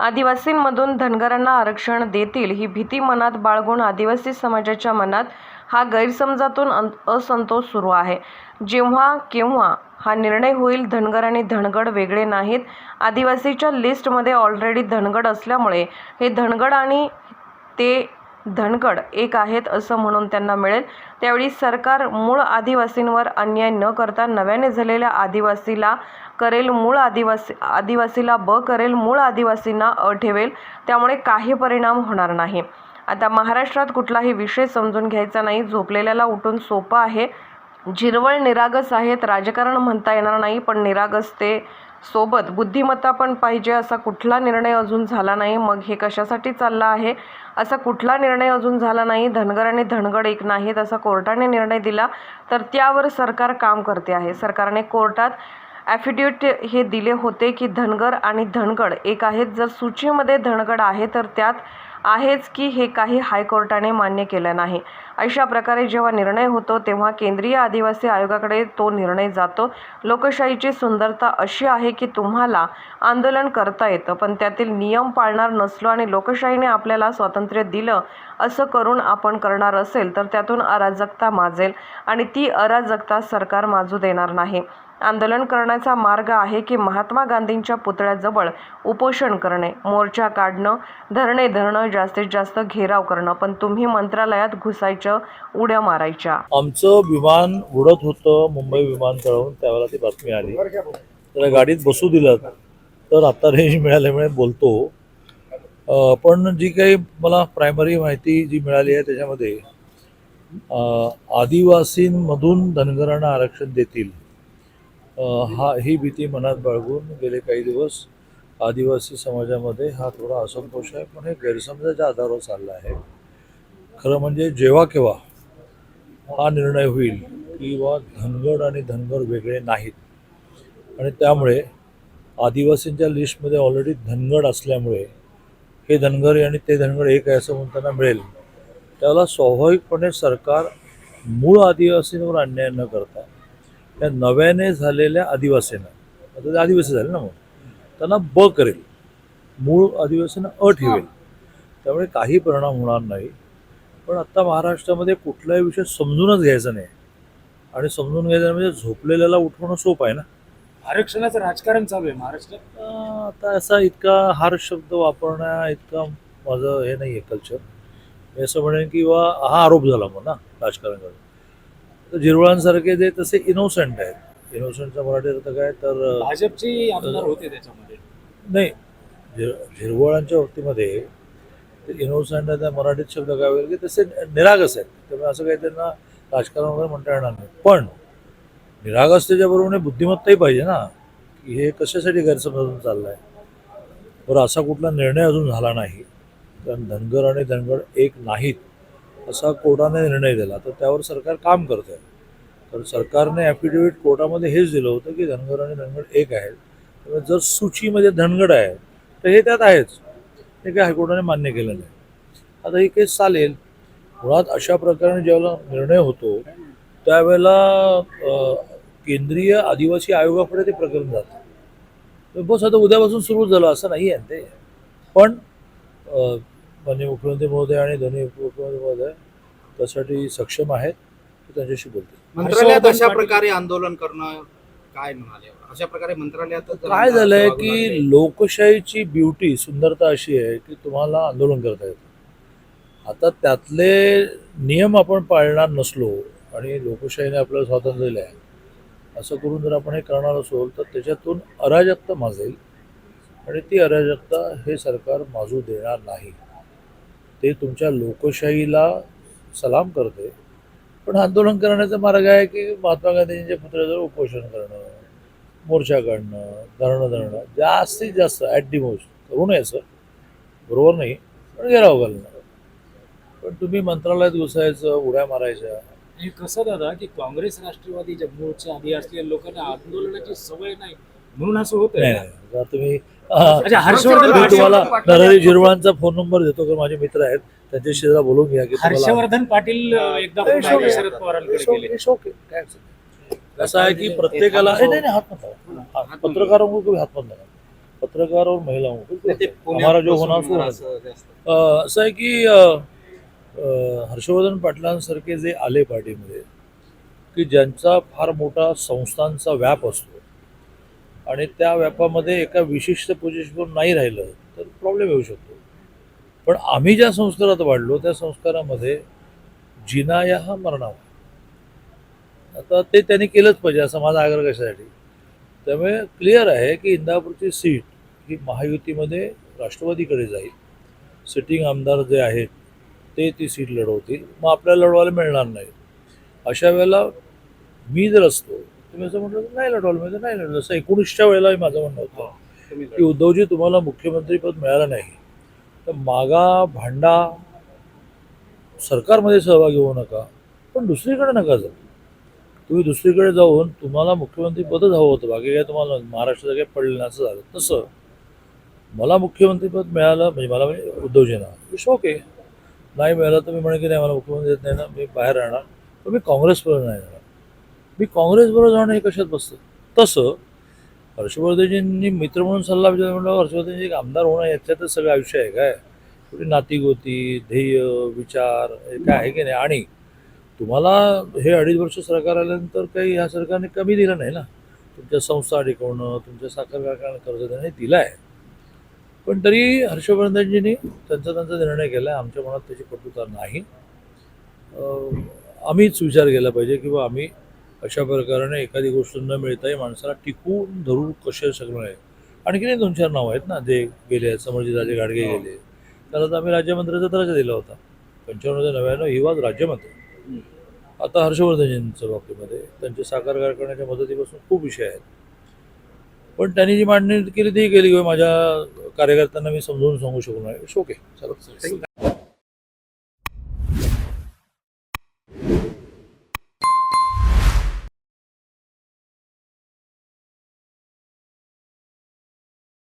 आदिवासींमधून धनगरांना आरक्षण देतील ही भीती मनात बाळगून आदिवासी समाजाच्या मनात हा गैरसमजातून अन- असंतोष सुरू आहे. जेव्हा केव्हा हा निर्णय होईल धनगर आणि धनगड वेगळे नाहीत. आदिवासीच्या लिस्टमध्ये ऑलरेडी धनगड असल्यामुळे हे धनगड आणि ते धनगड एक आहेत असं म्हणून त्यांना मिळेल. त्यावेळी सरकार मूळ आदिवासींवर अन्याय न करता नव्याने झालेल्या आदिवासीला करेल मूळ आदिवासी आदिवासीला ब करेल मूळ आदिवासींना अ ठेवेल. त्यामुळे काही परिणाम होणार नाही. आता महाराष्ट्रात कुठलाही विषय समजून घ्यायचा नाही. झोपलेल्याला उठून सोपं आहे. झिरवळ निरागस आहेत. राजकारण म्हणता येणार नाही पण निरागस ते सोबत बुद्धिमत्ता पण पाहिजे असा कुठला निर्णय अजून झाला नाही. मग हे कशासाठी चाललं आहे? असा कुठला निर्णय अजून झाला नाही? धनगर आणि धनगड एक नाहीत असा कोर्टाने निर्णय दिला तर त्यावर सरकार काम करते आहे. सरकारने कोर्टात ॲफिडेविट हे दिले होते की धनगर आणि धनगड एक आहेत. जर सूचीमध्ये धनगड आहे तर त्यात आहेच की हे काही हायकोर्टाने मान्य केलं नाही. अशा प्रकारे जेव्हा निर्णय होतो तेव्हा केंद्रीय आदिवासी आयोगाकडे तो निर्णय जातो. लोकशाहीची सुंदरता अशी आहे की तुम्हाला आंदोलन करता येतं पण त्यातील नियम पाळणार नसलो आणि लोकशाहीने आपल्याला स्वातंत्र्य दिलं असं करून आपण करणार असेल तर त्यातून अराजकता माजेल आणि ती अराजकता सरकार माजू देणार नाही. आंदोलन करण्याचा मार्ग आहे की महात्मा गांधींच्या पुतळ्याजवळ उपोषण करणे मोर्चा काढणं धरणे धरणं जास्तीत जास्त घेराव करणं. पण तुम्ही मंत्रालयात घुसायचं उड्या मारायच्या. आमचं विमान उडत होतं मुंबई विमानतळावरून त्यावेळेला ती बातमी आली. तर गाडीत बसू दिलं तर आता रेंज मिळाल्यामुळे बोलतो. पण जी काही मला प्रायमरी माहिती जी मिळाली आहे त्याच्यामध्ये आदिवासींमधून धनगरांना आरक्षण देतील. हा ही भीती मनात बाळगून गेले काही दिवस आदिवासी समाजामध्ये हा थोडा असंतोष आहे पण हे गैरसमजाच्या आधारावर चालला आहे. खरं म्हणजे जेव्हा केव्हा हा निर्णय होईल की बा धनगड आणि धनगर वेगळे नाहीत. आणि त्यामुळे आदिवासींच्या लिस्टमध्ये ऑलरेडी धनगड असल्यामुळे हे धनगर आणि ते धनगर एक आहे असं म्हणताना मिळेल. त्याला स्वाभाविकपणे सरकार मूळ आदिवासींवर अन्याय न करता त्या नव्याने झालेल्या आदिवासींना. आता आदिवासी झाले ना मग. त्यांना ब करेल. मूळ आदिवासींना अ ठेवेल. त्यामुळे काही परिणाम होणार नाही. पण आत्ता महाराष्ट्रामध्ये कुठलाही विषय समजूनच घ्यायचा नाही. आणि समजून घ्यायचं म्हणजे झोपलेल्याला उठवणं सोपं आहे ना. आरक्षणाचं राजकारण चालू आहे महाराष्ट्रात? आता असा इतका हार शब्द वापरण्या इतका माझं हे नाही आहे कल्चर मी असं म्हणेन की बा हा आरोप झाला मग ना राजकारणाकडे तर झिरवळांसारखे जे तसे इनोसंट आहेत. इनोसंटचा मराठी अर्थ काय तर भाजपचे आमदार होते त्याच्यामध्ये. नाही झिर झिरवळांच्या बाबतीमध्ये ते इनोसंट त्या मराठीत शब्द काय वगैरे की तसे निरागस आहेत. त्यामुळे असं काही त्यांना राजकारण वगैरे म्हणता येणार नाही. पण निरागसतेच्या बरोबरने बुद्धिमत्ताही पाहिजे ना की हे कशासाठी गैरसमजून चाललं आहे बरं असा कुठला निर्णय अजून झाला नाही. कारण धनगर आणि धनगड एक नाहीत. असा कोर्टाने निर्णय दिला. तर त्यावर सरकार काम करत आहे तर सरकारने ॲफिडेव्हिट कोर्टामध्ये हेच दिलं होतं की धनगर आणि धनगड एक आहेत. त्यामुळे जर सूचीमध्ये धनगड आहे तर हे त्यात आहेच. हे काही हायकोर्टाने मान्य केलं नाही. आता ही केस चालेल. मुळात अशा प्रकारे ज्यावेळेला निर्णय होतो त्यावेळेला केंद्रीय आदिवासी आयोगाकडे ते प्रकरण जातं. बस आता उद्यापासून सुरू झालं असं नाही आहे ते. पण माननीय मुख्यमंत्री महोदय आणि दोन्ही उपमुख्यमंत्री महोदय त्यासाठी सक्षम आहेत ते त्यांच्याशी बोलतील. मंत्रालयात अशा प्रकारे आंदोलन करणं काय म्हणाले? अशा प्रकारे मंत्रालयात काय झालंय की लोकशाहीची ब्युटी सुंदरता अशी आहे की तुम्हाला आंदोलन करता येतं. आता त्यातले नियम आपण पाळणार नसलो आणि लोकशाहीने आपल्याला स्वातंत्र्य दिलं आहे असं करून जर आपण हे करणार असो तर त्याच्यातून अराजकता माजेल आणि ती अराजकता हे सरकार माजू देणार नाही. ते तुमच्या लोकशाहीला सलाम करते. पण आंदोलन करण्याचा मार्ग आहे की महात्मा गांधींच्या पुतळ्याजवळ उपोषण करणं मोर्चा काढणं धरणं धरणं जास्तीत जास्त ॲट दी मोस्ट करू नये सर बरोबर नाही पण घेराव घालणं. पण तुम्ही मंत्रालयात घुसायचं उड्या मारायच्या. हे कसं दादा की काँग्रेस राष्ट्रवादी जम्मूच्या आधी असलेल्या लोकांना आंदोलनाची सवय नाही. म्हणून असं होत नाही तुम्ही अच्छा हर्षवर्धन मी पाटील तुम्हाला नरहरी झिरवाळांचा फोन नंबर देतो कारण माझे मित्र आहेत त्यांच्याशी जरा बोलून घ्या की तुम्हाला हर्षवर्धन पाटील अं, एकदा It's पुन्हा okay. शरद पवारांकडे It's okay, गेले it's okay. काय अडचण नाही. कसं आहे की प्रत्येकाला ए, नाही नाही हात नका हात- पत्रकारांवर तुम्ही हात पण नका पत्रकार और महिलाओं को हमारा जो होना. असं जास्त. अ, असं आहे की अ, अ, हर्षवर्धन पाटलांसारखे जे आले पार्टीमध्ये की ज्यांचा फार मोठा संस्थांचा व्याप असतो आणि त्या व्यापामध्ये एका विशिष्ट पोझिशनवर नाही राहिलं तर प्रॉब्लेम येऊ शकतो. पण आम्ही ज्या संस्कारात वाढलो त्या संस्कारामध्ये जिनाया हा मरणावा. आता ते त्यांनी केलंच पाहिजे असा माझा आग्रह कशासाठी? त्यामुळे क्लिअर आहे की इंदापूरची सीट ही महायुतीमध्ये राष्ट्रवादीकडे जाईल. सिटिंग आमदार जे आहेत ते ती सीट लढवतील. मग आपल्याला लढवायला मिळणार नाही. अशा वेळेला मी जर असतो तुम्ही असं म्हटलं तर नाही लढवायला मिळतं नाही लढलं असं एकोणीसच्या वेळेला माझं म्हणणं होतं तुम्ही की उद्धवजी तुम्हाला मुख्यमंत्रीपद मिळालं नाही. तर मागा भांडा सरकारमध्ये सहभागी होऊ नका पण दुसरीकडे नका जाऊ. तुम्ही दुसरीकडे जाऊन तुम्हाला मुख्यमंत्रीपदच हवं होतं बाकी काय तुम्हाला महाराष्ट्राचं काही पडलं असं झालं. तसं मला मुख्यमंत्रीपद मिळालं म्हणजे मला म्हणजे उद्धवजींना. इट्स ओके नाही मिळालं तर मी म्हणेन की नाही मला मुख्यमंत्री देत नाही ना मी बाहेर राहणार. पण मी काँग्रेसबरोबर नाही राहणार मी काँग्रेसबरोबर जाणं हे कशात बसतं? तसं हर्षवर्धनजींनी मित्र म्हणून सल्ला विचार म्हणलं हर्षवर्धनजी एक आमदार होणं याच्यातच सगळं आयुष्य आहे काय? कुठे नातीगोती ध्येय विचार हे काय आहे की नाही? आणि तुम्हाला हे अडीच वर्ष सरकार आल्यानंतर काही ह्या सरकारने कमी दिलं नाही ना? तुमच्या संस्था टिकवणं तुमच्या साखर कारखाना कर्ज देणं हे दिलं आहे पण तरी हर्षवर्धनजींनी त्यांचा त्यांचा निर्णय केला आहे आमच्या मनात त्याची कटुता नाही. आम्हीच विचार केला पाहिजे किंवा आम्ही अशा प्रकाराने एखादी गोष्ट न मिळताही माणसाला टिकवून धरून कसे शकणार आहे. आणखीनही दोन चार नावं आहेत ना जे गेले आहेत समर्जितराजे गाडगे गेले. त्याला तर आम्ही राज्यमंत्र्याचा दर्जा दिला होता. पंच्याण्णव ते नव्याण्णव ही वाज राज्यमंत्री. आता हर्षवर्धनजींच्या बाबतीमध्ये त्यांच्या साखर कारखान्याच्या मदतीपासून खूप विषय आहेत. पण त्यांनी जी मांडणी केली ती केली किंवा माझ्या कार्यकर्त्यांना मी समजावून सांगू शकलो नाही ओके